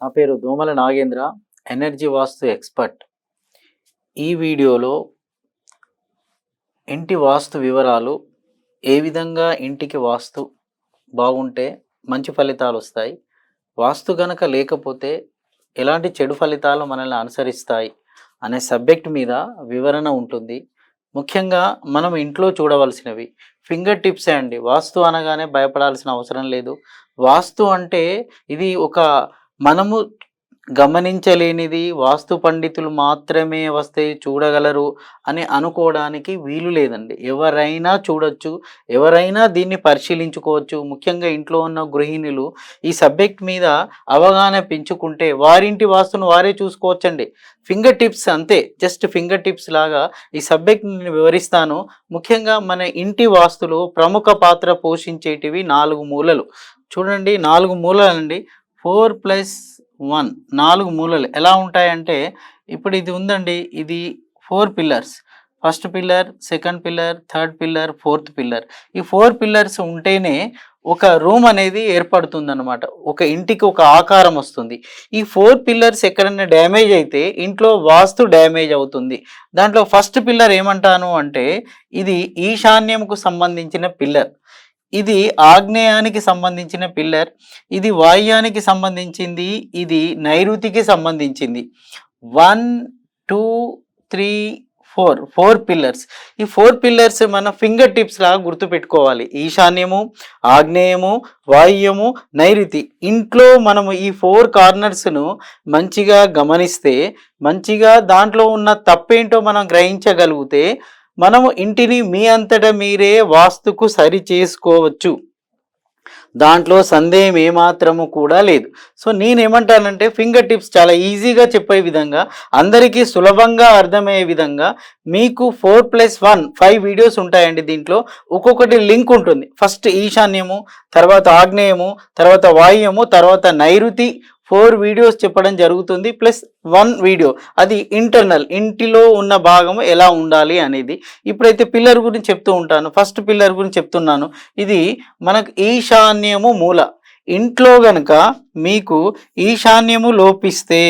నా పేరు దోమల నాగేంద్ర ఎనర్జీ వాస్తు ఎక్స్పర్ట్ ఈ వీడియోలో ఇంటి వాస్తు వివరాలు ఏ విధంగా ఇంటికి వాస్తు బాగుంటే మంచి ఫలితాలు వస్తాయి వాస్తు గనక లేకపోతే ఎలాంటి చెడు ఫలితాలు మనల్ని అనుసరిస్తాయి అనే సబ్జెక్ట్ మీద వివరణ ఉంటుంది. ముఖ్యంగా మనం ఇంట్లో చూడవలసినవి. ఫింగర్ టిప్సే అండి? వాస్తు అనగానే భయపడాల్సిన అవసరం లేదు. వాస్తు అంటే ఇది ఒక మనము గమనించలేనిది వాస్తు పండితులు మాత్రమే వస్తే చూడగలరు అని అనుకోవడానికి వీలు లేదండి. ఎవరైనా చూడొచ్చు ఎవరైనా దీన్ని పరిశీలించుకోవచ్చు. ముఖ్యంగా ఇంట్లో ఉన్న గృహిణులు ఈ సబ్జెక్ట్ మీద అవగాహన పెంచుకుంటే వారింటి వాస్తును వారే చూసుకోవచ్చండి. ఫింగర్ టిప్స్ అంతే జస్ట్ ఫింగర్ టిప్స్ లాగా ఈ సబ్జెక్ట్ నేను వివరిస్తాను. ముఖ్యంగా మన ఇంటి వాస్తులు ప్రముఖ పాత్ర పోషించేటివి నాలుగు మూలలు. చూడండి నాలుగు మూలలండి. ఫోర్ ప్లస్ వన్ నాలుగు మూలలు ఎలా ఉంటాయంటే ఇప్పుడు ఇది ఉందండి ఇది four pillars. First pillar second pillar third pillar fourth pillar. ఈ ఫోర్ పిల్లర్స్ ఉంటేనే ఒక రూమ్ అనేది ఏర్పడుతుంది అనమాట ఒక ఇంటికి ఒక ఆకారం వస్తుంది. ఈ ఫోర్ పిల్లర్స్ ఎక్కడైనా డ్యామేజ్ అయితే ఇంట్లో వాస్తు డ్యామేజ్ అవుతుంది. దాంట్లో ఫస్ట్ పిల్లర్ ఏమంటాను అంటే ఇది ఈశాన్యంకు సంబంధించిన పిల్లర్. ఇది ఆగ్నేయానికి సంబంధించిన పిల్లర్ ఇది వాయుయానికి సంబంధించింది ఇది నైరుతికి సంబంధించింది. One two three four four pillars. ఈ ఫోర్ పిల్లర్స్ మన ఫింగర్ టిప్స్ లాగా గుర్తుపెట్టుకోవాలి. ఈశాన్యము ఆగ్నేయము వాయుము నైరుతి. ఇంట్లో మనము ఈ ఫోర్ కార్నర్స్ను మంచిగా గమనిస్తే మంచిగా దాంట్లో ఉన్న తప్పేంటో మనం గ్రహించగలిగితే మనము ఇంటిని మీ అంతటా మీరే వాస్తుకు సరి చేసుకోవచ్చు. దాంట్లో సందేహం ఏమాత్రము కూడా లేదు. సో నేనేమంటానంటే ఫింగర్ టిప్స్ చాలా ఈజీగా చెప్పే విధంగా అందరికీ సులభంగా అర్థమయ్యే విధంగా మీకు four plus one five videos ఉంటాయండి దీంట్లో. ఒక్కొక్కటి లింక్ ఉంటుంది. ఫస్ట్ ఈశాన్యము తర్వాత ఆగ్నేయము తర్వాత వాయుయము తర్వాత నైరుతి ఫోర్ వీడియోస్ చెప్పడం జరుగుతుంది ప్లస్ వన్ వీడియో. అది ఇంటర్నల్ ఇంటిలో ఉన్న భాగము ఎలా ఉండాలి అనేది. ఇప్పుడైతే పిల్లర్ గురించి చెప్తూ ఉంటాను ఫస్ట్ పిల్లర్ గురించి చెప్తున్నాను. ఇది మనకు ఈశాన్యము మూల. ఇంట్లో గనక మీకు ఈశాన్యము లోపిస్తే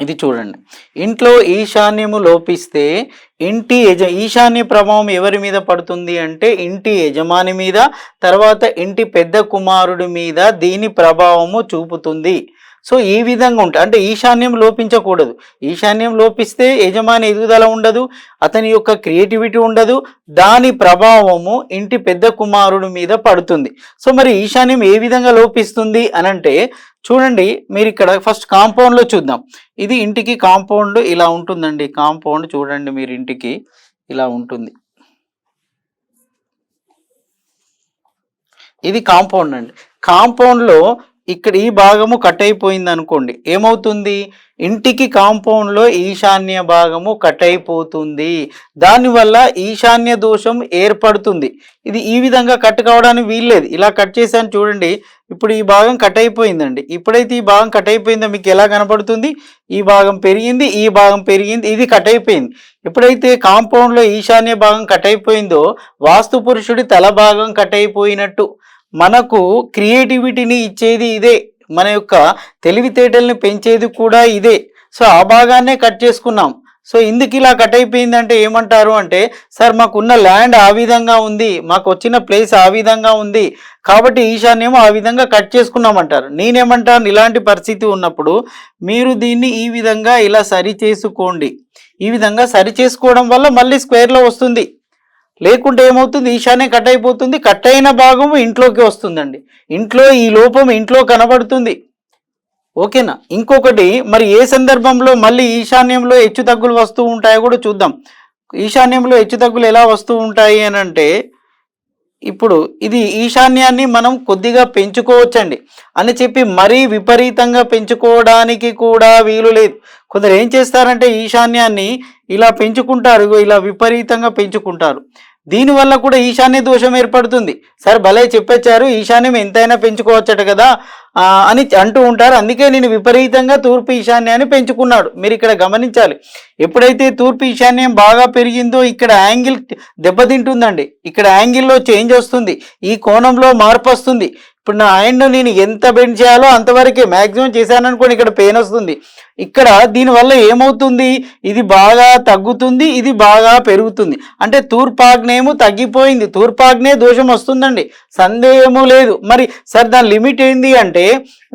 ఇది చూడండి. ఇంట్లో ఈశాన్యము లోపిస్తే ఇంటి యజ ఈశాన్య ప్రభావం ఎవరి మీద పడుతుంది అంటే ఇంటి యజమాని మీద తర్వాత ఇంటి పెద్ద కుమారుడి మీద దీని ప్రభావము చూపుతుంది. సో ఈ విధంగా ఉంటాయి అంటే ఈశాన్యం లోపించకూడదు. ఈశాన్యం లోపిస్తే యజమాని ఎదుగుదల ఉండదు అతని యొక్క క్రియేటివిటీ ఉండదు దాని ప్రభావము ఇంటి పెద్ద కుమారుడి మీద పడుతుంది. సో మరి ఈశాన్యం ఏ విధంగా లోపిస్తుంది అనంటే చూడండి మీరు ఇక్కడ ఫస్ట్ కాంపౌండ్లో చూద్దాం. ఇది ఇంటికి కాంపౌండ్ ఇలా ఉంటుందండి. కాంపౌండ్ చూడండి మీరు ఇంటికి ఇలా ఉంటుంది. ఇది కాంపౌండ్ అండి. కాంపౌండ్లో ఇక్కడ ఈ భాగము కట్ అయిపోయింది అనుకోండి ఏమవుతుంది? ఇంటికి కాంపౌండ్లో ఈశాన్య భాగము కట్ అయిపోతుంది దానివల్ల ఈశాన్య దోషం ఏర్పడుతుంది. ఇది ఈ విధంగా కట్ కావడానికి వీల్లేదు. ఇలా కట్ చేశాను చూడండి ఇప్పుడు ఈ భాగం కట్ అయిపోయిందండి ఇప్పుడైతే ఈ భాగం కట్ అయిపోయిందో మీకు ఎలా కనపడుతుంది? ఈ భాగం పెరిగింది ఈ భాగం పెరిగింది ఇది కట్ అయిపోయింది ఎప్పుడైతే కాంపౌండ్లో ఈశాన్య భాగం కట్ అయిపోయిందో వాస్తు పురుషుడి తల భాగం కట్ అయిపోయినట్టు మనకు క్రియేటివిటీని ఇచ్చేది ఇదే. మన యొక్క తెలివితేటల్ని పెంచేది కూడా ఇదే. సో ఆ భాగాన్నే కట్ చేసుకున్నాం. సో ఇందుకు ఇలా కట్ అయిపోయిందంటే ఏమంటారు అంటే సార్ మాకున్న ల్యాండ్ ఆ విధంగా ఉంది. మాకు వచ్చిన ప్లేస్ ఆ విధంగా ఉంది. కాబట్టి ఈశాన్యమో ఆ విధంగా కట్ చేసుకున్నామంటారు. నేనేమంటాను ఇలాంటి పరిస్థితి ఉన్నప్పుడు మీరు దీన్ని ఈ విధంగా ఇలా సరి చేసుకోండి. ఈ విధంగా సరి చేసుకోవడం వల్ల మళ్ళీ స్క్వేర్లో వస్తుంది. లేకుంటే ఏమవుతుంది? ఈశాన్య కట్ అయిపోతుంది. కట్ అయిన భాగము ఇంట్లోకి వస్తుందండి. ఇంట్లో ఈ లోపం ఇంట్లో కనబడుతుంది. ఓకేనా? ఇంకొకటి మరి ఏ సందర్భంలో మళ్ళీ ఈశాన్యంలో హెచ్చు తగ్గులు వస్తూ ఉంటాయో కూడా చూద్దాం. ఈశాన్యంలో హెచ్చు తగ్గులు ఎలా వస్తూ ఉంటాయి అని అంటే ఇప్పుడు ఇది ఈశాన్యాన్ని మనం కొద్దిగా పెంచుకోవచ్చండి. అని చెప్పి మరీ విపరీతంగా పెంచుకోవడానికి కూడా వీలు లేదు. కొందరు ఏం చేస్తారంటే ఈశాన్యాన్ని ఇలా పెంచుకుంటారు ఇలా విపరీతంగా పెంచుకుంటారు. దీనివల్ల కూడా ఈశాన్య దోషం ఏర్పడుతుంది. సార్ భలే చెప్పొచ్చారు ఈశాన్యం ఎంతైనా పెంచుకోవచ్చట కదా అని అంటూ ఉంటారు. అందుకే నేను విపరీతంగా తూర్పు ఈశాన్యాన్ని పెంచుకున్నాడు. మీరు ఇక్కడ గమనించాలి. ఎప్పుడైతే తూర్పు ఈశాన్యం బాగా పెరిగిందో ఇక్కడ యాంగిల్ దెబ్బతింటుందండి. ఇక్కడ యాంగిల్లో చేంజ్ వస్తుంది. ఈ కోణంలో మార్పు వస్తుంది. ఇప్పుడు నా హ్యాండ్ నేను ఎంత బెండ్ చేయాలో అంతవరకే మ్యాక్సిమం చేశాను అనుకోండి ఇక్కడ పెయిన్ వస్తుంది. ఇక్కడ దీనివల్ల ఏమవుతుంది? ఇది బాగా తగ్గుతుంది ఇది బాగా పెరుగుతుంది. అంటే తూర్పాగ్నేయము తగ్గిపోయింది. తూర్పాగ్నే దోషం వస్తుందండి. సందేహము లేదు. మరి సార్ దాని లిమిట్ ఏంది అంటే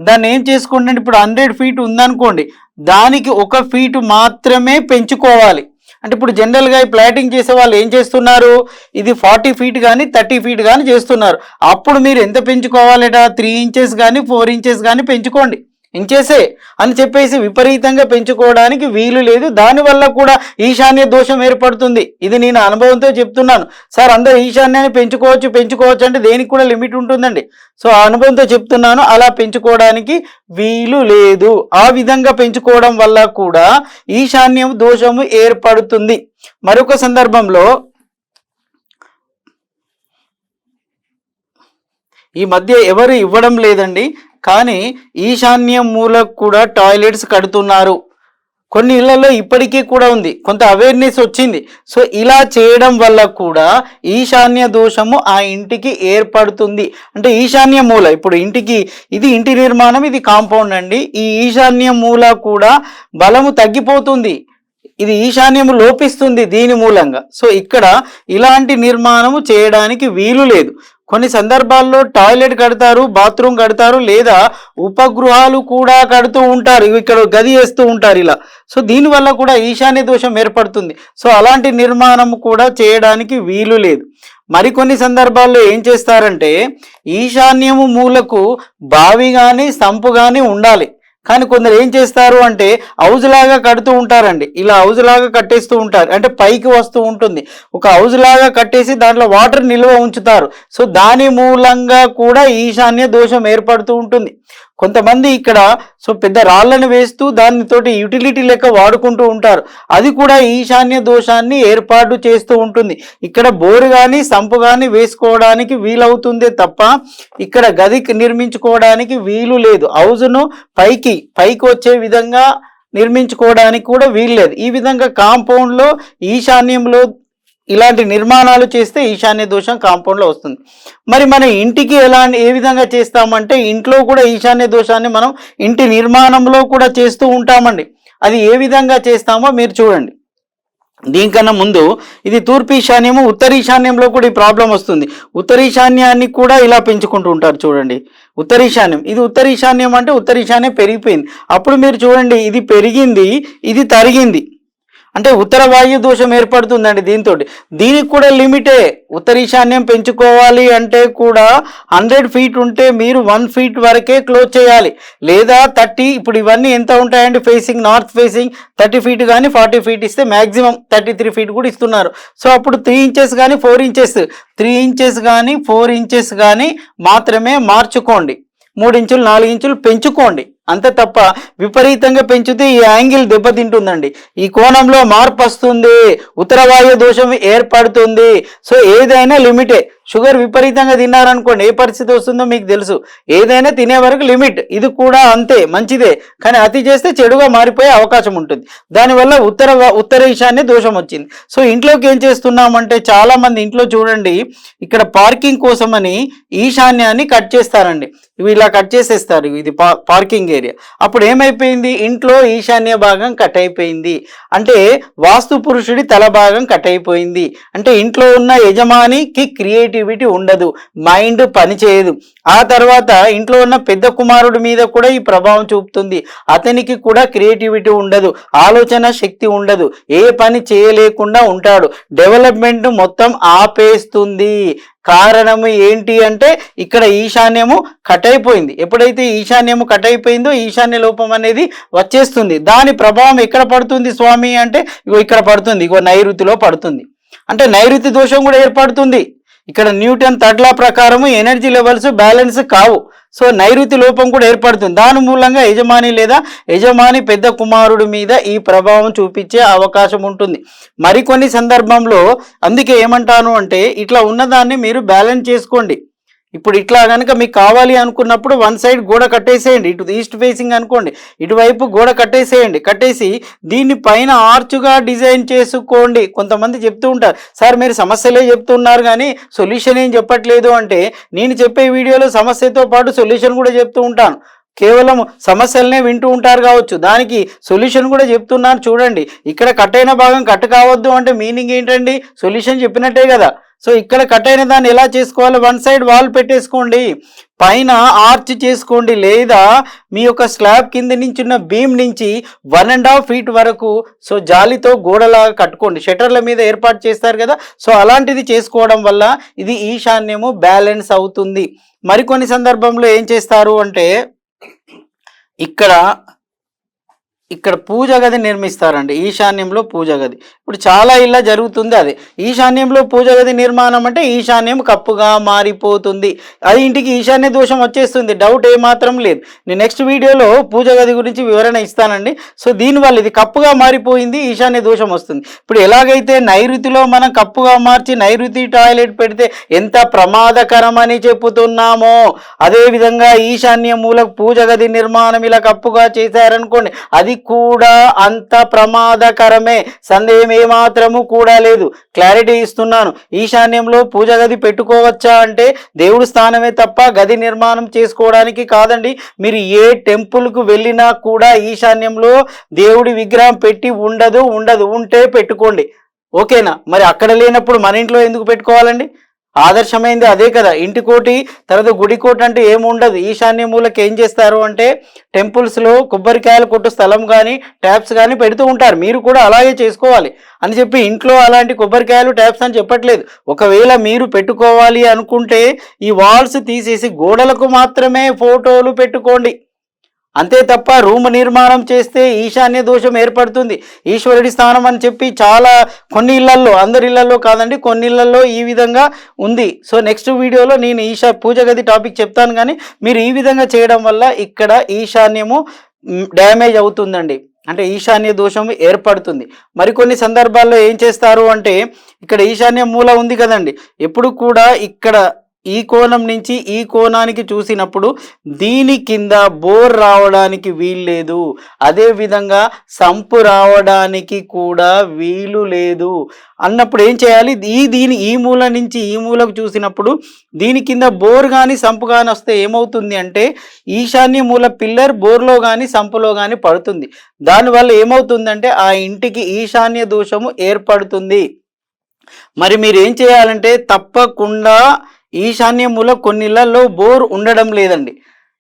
దాన్ని ఏం చేసుకుంటే ఇప్పుడు హండ్రెడ్ ఫీట్ ఉందనుకోండి దానికి ఒక ఫీట్ మాత్రమే పెంచుకోవాలి. అంటే ఇప్పుడు జనరల్గా ఈ ప్లాటింగ్ చేసే వాళ్ళు ఏం చేస్తున్నారు? ఇది ఫార్టీ ఫీట్ కానీ థర్టీ ఫీట్ కానీ చేస్తున్నారు. అప్పుడు మీరు ఎంత పెంచుకోవాలట? త్రీ ఇంచెస్ కానీ ఫోర్ ఇంచెస్ కానీ పెంచుకోండి. ఇంచేసే అని చెప్పేసి విపరీతంగా పెంచుకోవడానికి వీలు లేదు. దానివల్ల కూడా ఈశాన్య దోషం ఏర్పడుతుంది. ఇది నేను అనుభవంతో చెప్తున్నాను. సార్ అందరూ ఈశాన్యాన్ని పెంచుకోవచ్చు పెంచుకోవచ్చు అంటే దేనికి కూడా లిమిట్ ఉంటుందండి. సో ఆ అనుభవంతో చెప్తున్నాను. అలా పెంచుకోవడానికి వీలు లేదు. ఆ విధంగా పెంచుకోవడం వల్ల కూడా ఈశాన్యం దోషము ఏర్పడుతుంది. మరొక సందర్భంలో ఈ మధ్య ఎవరు ఇవ్వడం లేదండి. కానీ ఈశాన్యం మూలకు కూడా టాయిలెట్స్ కడుతున్నారు. కొన్ని ఇళ్ళలో ఇప్పటికీ కూడా ఉంది. కొంత అవేర్నెస్ వచ్చింది. సో ఇలా చేయడం వల్ల కూడా ఈశాన్య దోషము ఆ ఇంటికి ఏర్పడుతుంది. అంటే ఈశాన్య మూల ఇప్పుడు ఇంటికి ఇది ఇంటి నిర్మాణం ఇది కాంపౌండ్ అండి. ఈ ఈశాన్య మూల కూడా బలము తగ్గిపోతుంది. ఇది ఈశాన్యము లోపిస్తుంది దీని మూలంగా. సో ఇక్కడ ఇలాంటి నిర్మాణము చేయడానికి వీలు లేదు. కొన్ని సందర్భాల్లో టాయిలెట్ కడతారు బాత్రూమ్ కడతారు లేదా ఉపగృహాలు కూడా కడుతూ ఉంటారు. ఇక్కడ గది వేస్తూ ఉంటారు ఇలా. సో దీనివల్ల కూడా ఈశాన్య దోషం ఏర్పడుతుంది. సో అలాంటి నిర్మాణం కూడా చేయడానికి వీలు లేదు. మరికొన్ని సందర్భాల్లో ఏం చేస్తారంటే ఈశాన్యము మూలకు బావి కానీ సంపు కానీ ఉండాలి. కానీ కొందరు ఏం చేస్తారు అంటే హౌజ్ లాగా కడుతూ ఉంటారండి. ఇలా హౌజ్ లాగా కట్టేస్తూ ఉంటారు. అంటే పైకి వస్తూ ఉంటుంది. ఒక హౌజ్ లాగా కట్టేసి దాంట్లో వాటర్ నిల్వ ఉంచుతారు. సో దాని మూలంగా కూడా ఈశాన్య దోషం ఏర్పడుతూ ఉంటుంది. కొంతమంది ఇక్కడ సో పెద్ద రాళ్ళను వేస్తూ దానితోటి యూటిలిటీ లెక్క వాడుకుంటూ ఉంటారు. అది కూడా ఈశాన్య దోషాన్ని ఏర్పాటు చేస్తూ ఉంటుంది. ఇక్కడ బోరు కానీ సంపు కానీ వేసుకోవడానికి వీలవుతుందే తప్ప ఇక్కడ గది నిర్మించుకోవడానికి వీలు లేదు. హౌజ్ను పైకి పైకి వచ్చే విధంగా నిర్మించుకోవడానికి కూడా వీలు లేదు. ఈ విధంగా కాంపౌండ్లో ఈశాన్యంలో ఇలాంటి నిర్మాణాలు చేస్తే ఈశాన్య దోషం కాంపౌండ్లో వస్తుంది. మరి మన ఇంటికి ఎలా ఏ విధంగా చేస్తామంటే ఇంట్లో కూడా ఈశాన్య దోషాన్ని మనం ఇంటి నిర్మాణంలో కూడా చేస్తూ ఉంటామండి. అది ఏ విధంగా చేస్తామో మీరు చూడండి. దీనికన్నా ముందు ఇది తూర్పు ఈశాన్యము ఉత్తర ఈశాన్యంలో కూడా ఈ ప్రాబ్లం వస్తుంది. ఉత్తర ఈశాన్యాన్ని కూడా ఇలా పెంచుకుంటూ ఉంటారు చూడండి. ఉత్తర ఈశాన్యం ఇది ఉత్తర ఈశాన్యం అంటే ఉత్తరీశాన్యం పెరిగిపోయింది. అప్పుడు మీరు చూడండి ఇది పెరిగింది ఇది తరిగింది. అంటే ఉత్తర వాయు దోషం ఏర్పడుతుందండి దీంతో దీనికి కూడా లిమిటే. ఉత్తర ఈశాన్యం పెంచుకోవాలి అంటే కూడా హండ్రెడ్ ఫీట్ ఉంటే మీరు వన్ ఫీట్ వరకే క్లోజ్ చేయాలి. లేదా థర్టీ ఇప్పుడు ఇవన్నీ ఎంత ఉంటాయండి? Facing north facing thirty feet కానీ ఫార్టీ ఫీట్ ఇస్తే మ్యాక్సిమం థర్టీ త్రీ ఫీట్ కూడా ఇస్తున్నారు. సో అప్పుడు త్రీ ఇంచెస్ కానీ ఫోర్ ఇంచెస్. త్రీ ఇంచెస్ కానీ ఫోర్ ఇంచెస్ కానీ మాత్రమే మార్చుకోండి. మూడు ఇంచులు నాలుగు ఇంచులు పెంచుకోండి. అంతే తప్ప విపరీతంగా పెంచితే ఈ యాంగిల్ దెబ్బతింటుందండి. ఈ కోణంలో మార్పు వస్తుంది. ఉత్తరవాయు దోషం ఏర్పడుతుంది. సో ఏదైనా లిమిటే. షుగర్ విపరీతంగా తిన్నారనుకోండి ఏ పరిస్థితి వస్తుందో మీకు తెలుసు. ఏదైనా తినే వరకు లిమిట్ ఇది కూడా అంతే మంచిదే. కానీ అతి చేస్తే చెడుగా మారిపోయే అవకాశం ఉంటుంది. దానివల్ల ఉత్తర ఉత్తర ఈశాన్య దోషం వచ్చింది. సో ఇంట్లోకి ఏం చేస్తున్నామంటే చాలా మంది ఇంట్లో చూడండి ఇక్కడ పార్కింగ్ కోసమని ఈశాన్యాన్ని కట్ చేస్తారండి. ఇవి ఇలా కట్ చేసేస్తారు ఇది పార్కింగ్ ఏరియా. అప్పుడు ఏమైపోయింది? ఇంట్లో ఈశాన్య భాగం కట్ అయిపోయింది. అంటే వాస్తు పురుషుడి తల భాగం కట్ అయిపోయింది. అంటే ఇంట్లో ఉన్న యజమానికి క్రియేట్ క్రియేటివిటీ ఉండదు మైండ్ పనిచేయదు ఆ తర్వాత ఇంట్లో ఉన్న పెద్ద కుమారుడి మీద కూడా ఈ ప్రభావం చూపుతుంది. అతనికి కూడా క్రియేటివిటీ ఉండదు ఆలోచన శక్తి ఉండదు ఏ పని చేయలేకుండా ఉంటాడు. డెవలప్మెంట్ మొత్తం ఆపేస్తుంది. కారణము ఏంటి అంటే ఇక్కడ ఈశాన్యము కట్ అయిపోయింది ఎప్పుడైతే ఈశాన్యము కట్ అయిపోయిందో ఈశాన్య లోపం అనేది వచ్చేస్తుంది. దాని ప్రభావం ఎక్కడ పడుతుంది స్వామి అంటే ఇగో ఇక్కడ పడుతుంది ఇగో నైరుతిలో పడుతుంది. అంటే నైరుతి దోషం కూడా ఏర్పడుతుంది. ఇక్కడ న్యూటన్ తడ్ల ప్రకారము ఎనర్జీ లెవెల్స్ బ్యాలెన్స్ కావు. సో నైరుతి లోపం కూడా ఏర్పడుతుంది. దాని మూలంగా యజమాని లేదా యజమాని పెద్ద కుమారుడి మీద ఈ ప్రభావం చూపించే అవకాశం ఉంటుంది. మరికొన్ని సందర్భంలో అందుకే ఏమంటాను అంటే ఇట్లా ఉన్నదాన్ని మీరు బ్యాలెన్స్ చేసుకోండి. ఇప్పుడు ఇట్లా కనుక మీకు కావాలి అనుకున్నప్పుడు వన్ సైడ్ గోడ కట్టేసేయండి. ఇటు ఈస్ట్ ఫేసింగ్ అనుకోండి ఇటువైపు గోడ కట్టేసేయండి. కట్టేసి దీన్ని పైన ఆర్చుగా డిజైన్ చేసుకోండి. కొంతమంది చెప్తూ ఉంటారు సార్ మీరు సమస్యలే చెప్తున్నారు కానీ సొల్యూషన్ ఏం చెప్పట్లేదు. అంటే నేను చెప్పే వీడియోలో సమస్యతో పాటు సొల్యూషన్ కూడా చెప్తూ ఉంటాను. కేవలం సమస్యలనే వింటూ ఉంటారు కావచ్చు. దానికి సొల్యూషన్ కూడా చెప్తున్నాను చూడండి ఇక్కడ కట్ అయిన భాగం కట్ కావద్దు అంటే మీనింగ్ ఏంటండి? సొల్యూషన్ చెప్పినట్టే కదా. సో ఇక్కడ కట్ అయిన దాన్ని ఎలా చేసుకోవాలి? వన్ సైడ్ వాల్ పెట్టేసుకోండి. పైన ఆర్చ్ చేసుకోండి. లేదా మీ యొక్క స్లాబ్ కింద నుంచి ఉన్న బీమ్ నుంచి వన్ అండ్ హాఫ్ ఫీట్ వరకు సో జాలితో గోడలాగా కట్టుకోండి. షటర్ల మీద ఏర్పాటు చేస్తారు కదా. సో అలాంటిది చేసుకోవడం వల్ల ఇది ఈశాన్యము బ్యాలెన్స్ అవుతుంది. మరికొన్ని సందర్భంలో ఏం చేస్తారు అంటే ఇక్కడ ఇక్కడ పూజ గది నిర్మిస్తారండి ఈశాన్యంలో పూజ గది. ఇప్పుడు చాలా ఇలా జరుగుతుంది అది. ఈశాన్యంలో పూజ గది నిర్మాణం అంటే ఈశాన్యం కప్పుగా మారిపోతుంది. అది ఇంటికి ఈశాన్య దోషం వచ్చేస్తుంది డౌట్ ఏమాత్రం లేదు. నేను నెక్స్ట్ వీడియోలో పూజ గది గురించి వివరణ ఇస్తానండి. సో దీనివల్ల ఇది కప్పుగా మారిపోయింది ఈశాన్య దోషం వస్తుంది. ఇప్పుడు ఎలాగైతే నైరుతిలో మనం కప్పుగా మార్చి నైరుతి టాయిలెట్ పెడితే ఎంత ప్రమాదకరమని చెప్పుతున్నామో అదేవిధంగా ఈశాన్య మూల పూజ గది నిర్మాణం ఇలా కప్పుగా చేశారనుకోండి అది కూడా అంత ప్రమాదకరమే. సందేహం ఏమాత్రము కూడా లేదు. క్లారిటీ ఇస్తున్నాను. ఈశాన్యంలో పూజ గది పెట్టుకోవచ్చా అంటే దేవుడి స్థానమే తప్ప గది నిర్మాణం చేసుకోవడానికి కాదండి. మీరు ఏ టెంపుల్కు వెళ్ళినా కూడా ఈశాన్యంలో దేవుడి విగ్రహం పెట్టి ఉండదు ఉండదు. ఉంటే పెట్టుకోండి. ఓకేనా? మరి అక్కడ లేనప్పుడు మన ఇంట్లో ఎందుకు పెట్టుకోవాలండి? ఆదర్శమైంది అదే కదా. ఇంటి కోటి తర్వాత గుడి కోటి అంటే ఏముండదు. ఈశాన్య మూలకి ఏం చేస్తారు అంటే టెంపుల్స్లో కొబ్బరికాయలు కొట్టు స్థలం కానీ ట్యాప్స్ కానీ పెడుతూ ఉంటారు. మీరు కూడా అలాగే చేసుకోవాలి అని చెప్పి ఇంట్లో అలాంటి కొబ్బరికాయలు ట్యాప్స్ అని చెప్పట్లేదు. ఒకవేళ మీరు పెట్టుకోవాలి అనుకుంటే ఈ వాల్స్ తీసేసి గోడలకు మాత్రమే ఫోటోలు పెట్టుకోండి. అంతే తప్ప రూమ్ నిర్మాణం చేస్తే ఈశాన్య దోషం ఏర్పడుతుంది. ఈశ్వరుడి స్థానం అని చెప్పి చాలా కొన్ని ఇళ్ళల్లో అందరి ఇళ్ళల్లో కాదండి కొన్ని ఇళ్ళల్లో ఈ విధంగా ఉంది. సో నెక్స్ట్ వీడియోలో నేను ఈశా పూజ గది టాపిక్ చెప్తాను కానీ మీరు ఈ విధంగా చేయడం వల్ల ఇక్కడ ఈశాన్యము డ్యామేజ్ అవుతుందండి. అంటే ఈశాన్య దోషం ఏర్పడుతుంది. మరికొన్ని సందర్భాల్లో ఏం చేస్తారు అంటే ఇక్కడ ఈశాన్య మూల ఉంది కదండి. ఎప్పుడు కూడా ఇక్కడ ఈ కోణం నుంచి ఈ కోణానికి చూసినప్పుడు దీని కింద బోర్ రావడానికి వీల్లేదు. అదేవిధంగా సంపు రావడానికి కూడా వీలు లేదు. అన్నప్పుడు ఏం చేయాలి? ఈ దీని ఈ మూల నుంచి ఈ మూలకు చూసినప్పుడు దీని కింద బోర్ కానీ సంపు కానీ వస్తే ఏమవుతుంది అంటే ఈశాన్య మూల పిల్లర్ బోర్లో కానీ సంపులో కానీ పడుతుంది. దానివల్ల ఏమవుతుందంటే ఆ ఇంటికి ఈశాన్య దోషము ఏర్పడుతుంది. మరి మీరు ఏం చేయాలంటే తప్పకుండా ఈశాన్యములో కొన్నిళ్ళలో బోర్ ఉండడం లేదండి.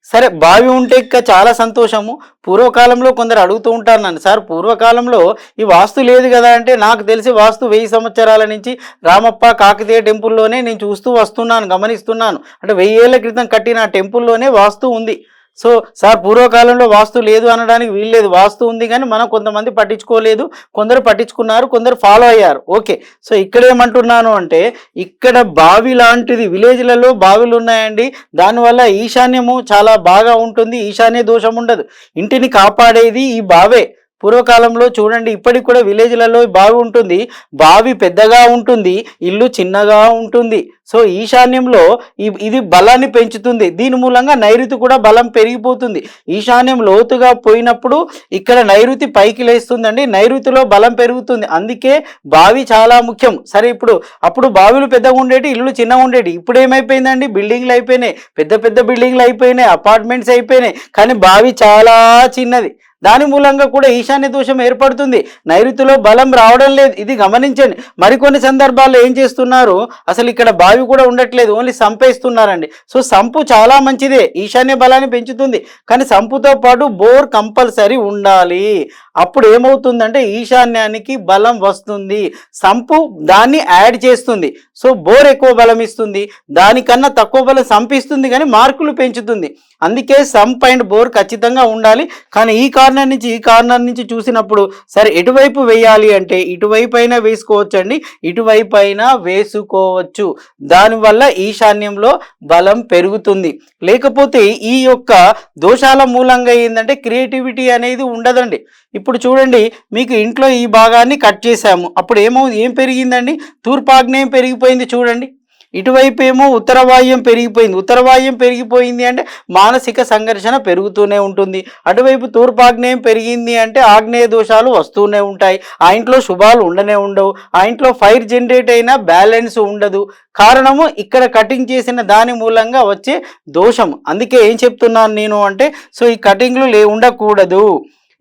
సరే బావి ఉంటే ఇంకా చాలా సంతోషము. పూర్వకాలంలో కొందరు అడుగుతూ ఉంటారు నన్ను సార్ పూర్వకాలంలో ఈ వాస్తు లేదు కదా అంటే నాకు తెలిసి వాస్తు వెయ్యి సంవత్సరాల నుంచి రామప్ప కాకతీయ టెంపుల్లోనే నేను చూస్తూ వస్తున్నాను గమనిస్తున్నాను. అంటే వెయ్యేళ్ళ క్రితం కట్టిన టెంపుల్లోనే వాస్తు ఉంది. సో సార్ పూర్వకాలంలో వాస్తు లేదు అనడానికి వీల్లేదు. వాస్తు ఉంది కానీ మనం కొంతమంది పట్టించుకోలేదు. కొందరు పట్టించుకున్నారు కొందరు ఫాలో అయ్యారు. ఓకే. సో ఇక్కడ ఏమంటున్నాను అంటే ఇక్కడ బావి లాంటిది విలేజ్లలో బావిలు ఉన్నాయండి. దానివల్ల ఈశాన్యము చాలా బాగా ఉంటుంది ఈశాన్య దోషం ఉండదు. ఇంటిని కాపాడేది ఈ బావే. పూర్వకాలంలో చూడండి ఇప్పటికి కూడా విలేజ్లలో బావి ఉంటుంది. బావి పెద్దగా ఉంటుంది ఇల్లు చిన్నగా ఉంటుంది. సో ఈశాన్యంలో ఇది బలాన్ని పెంచుతుంది. దీని మూలంగా నైరుతి కూడా బలం పెరిగిపోతుంది. ఈశాన్యం లోతుగా పోయినప్పుడు ఇక్కడ నైరుతి పైకి లేస్తుందండి. నైరుతిలో బలం పెరుగుతుంది. అందుకే బావి చాలా ముఖ్యం. సరే ఇప్పుడు అప్పుడు బావిలు పెద్దగా ఉండేటి ఇల్లు చిన్నగా ఉండేటి. ఇప్పుడు ఏమైపోయిందండి? బిల్డింగ్లు అయిపోయినాయి. పెద్ద పెద్ద బిల్డింగ్లు అయిపోయినాయి. అపార్ట్మెంట్స్ అయిపోయినాయి. కానీ బావి చాలా చిన్నది. దాని మూలంగా కూడా ఈశాన్య దోషం ఏర్పడుతుంది. నైరుతిలో బలం రావడం లేదు. ఇది గమనించండి. మరికొన్ని సందర్భాల్లో ఏం చేస్తున్నారు? అసలు ఇక్కడ బావి కూడా ఉండట్లేదు. ఓన్లీ సంపేస్తున్నారండి సో సంపు చాలా మంచిదే. ఈశాన్య బలాన్ని పెంచుతుంది. కానీ సంపుతో పాటు బోర్ కంపల్సరీ ఉండాలి. అప్పుడు ఏమవుతుందంటే ఈశాన్యానికి బలం వస్తుంది. సంపు దాన్ని యాడ్ చేస్తుంది. సో బోర్ ఎక్కువ బలం ఇస్తుంది. దానికన్నా తక్కువ బలం సంపిస్తుంది. కానీ మార్కులు పెంచుతుంది. అందుకే సంప్ అండ్ బోర్ ఖచ్చితంగా ఉండాలి. కానీ ఈ కార్నర్ నుంచి ఈ కార్నర్ నుంచి చూసినప్పుడు సరే ఎటువైపు వేయాలి అంటే ఇటువైపు అయినా వేసుకోవచ్చు అండి ఇటువైపు అయినా వేసుకోవచ్చు. దానివల్ల ఈశాన్యంలో బలం పెరుగుతుంది. లేకపోతే ఈ యొక్క దోషాల మూలంగా ఏంటంటే క్రియేటివిటీ అనేది ఉండదండి. ఇప్పుడు చూడండి మీకు ఇంట్లో ఈ భాగాన్ని కట్ చేసాము అప్పుడు ఏమో ఏం పెరిగిందండి? తూర్పాగ్నేయం పెరిగిపోయింది చూడండి. ఇటువైపు ఏమో ఉత్తరవాయ్యం పెరిగిపోయింది. ఉత్తరవాయుం పెరిగిపోయింది అంటే మానసిక సంఘర్షణ పెరుగుతూనే ఉంటుంది. అటువైపు తూర్పాగ్నేయం పెరిగింది అంటే ఆగ్నేయ దోషాలు వస్తూనే ఉంటాయి. ఆ ఇంట్లో శుభాలు ఉండనే ఉండవు. ఆ ఇంట్లో ఫైర్ జనరేట్ అయినా బ్యాలెన్స్ ఉండదు. కారణము ఇక్కడ కటింగ్ చేసిన దాని మూలంగా వచ్చే దోషం. అందుకే ఏం చెప్తున్నాను నేను అంటే సో ఈ కటింగ్లు లే ఉండకూడదు.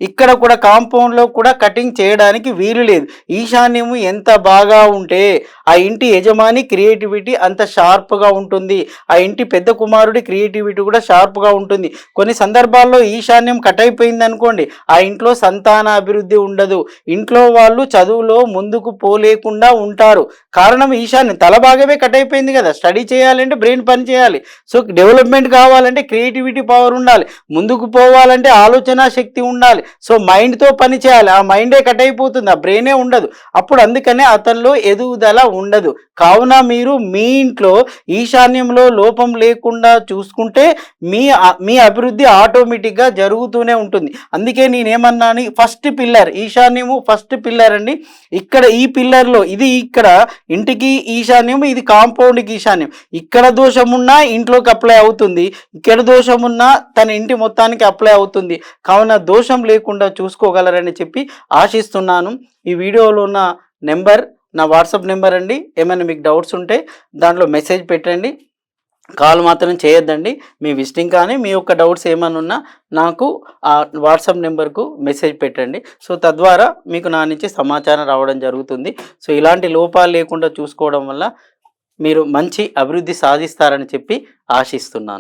ఇక్కడ కూడా కాంపౌండ్లో కూడా కటింగ్ చేయడానికి వీలు లేదు. ఈశాన్యము ఎంత బాగా ఉంటే ఆ ఇంటి యజమాని క్రియేటివిటీ అంత షార్ప్గా ఉంటుంది. ఆ ఇంటి పెద్ద కుమారుడి క్రియేటివిటీ కూడా షార్ప్గా ఉంటుంది. కొన్ని సందర్భాల్లో ఈశాన్యం కట్ అయిపోయింది అనుకోండి ఆ ఇంట్లో సంతాన అభివృద్ధి ఉండదు. ఇంట్లో వాళ్ళు చదువులో ముందుకు పోలేకుండా ఉంటారు. కారణం ఈశాన్యం. తల భాగమే కట్ అయిపోయింది కదా. స్టడీ చేయాలంటే బ్రెయిన్ పని చేయాలి. సో డెవలప్మెంట్ కావాలంటే క్రియేటివిటీ పవర్ ఉండాలి. ముందుకు పోవాలంటే ఆలోచన శక్తి ఉండాలి. సో మైండ్తో పని చేయాలి. ఆ మైండే కట్ అయిపోతుంది. ఆ బ్రెయినే ఉండదు. అప్పుడు అందుకనే అతనిలో ఎదుగుదల ఉండదు. కావున మీరు మీ ఇంట్లో ఈశాన్యంలో లోపం లేకుండా చూసుకుంటే మీ మీ అభివృద్ధి ఆటోమేటిక్గా జరుగుతూనే ఉంటుంది. అందుకే నేనేమన్నాను ఫస్ట్ పిల్లర్ ఈశాన్యము ఫస్ట్ పిల్లర్ అండి. ఇక్కడ ఈ పిల్లర్లో ఇది ఇక్కడ ఇంటికి ఈశాన్యం ఇది కాంపౌండ్కి ఈశాన్యం. ఇక్కడ దోషం ఉన్నా ఇంట్లోకి అప్లై అవుతుంది. ఇక్కడ దోషం ఉన్నా తన ఇంటి మొత్తానికి అప్లై అవుతుంది. కావున దోషం లేకుండా చూసుకోగలరని చెప్పి ఆశిస్తున్నాను. ఈ వీడియోలో ఉన్న నెంబర్ నా వాట్సాప్ నెంబర్ అండి. ఏమైనా మీకు డౌట్స్ ఉంటే దాంట్లో మెసేజ్ పెట్టండి. కాల్ మాత్రం చేయొద్దండి. మీ విజిటింగ్ కానీ మీ యొక్క డౌట్స్ ఏమైనా ఉన్నా నాకు ఆ వాట్సాప్ నెంబర్కు మెసేజ్ పెట్టండి. సో తద్వారా మీకు నా నుంచి సమాచారం రావడం జరుగుతుంది. సో ఇలాంటి లోపాలు లేకుండా చూసుకోవడం వల్ల మీరు మంచి అభివృద్ధి సాధిస్తారని చెప్పి ఆశిస్తున్నాను.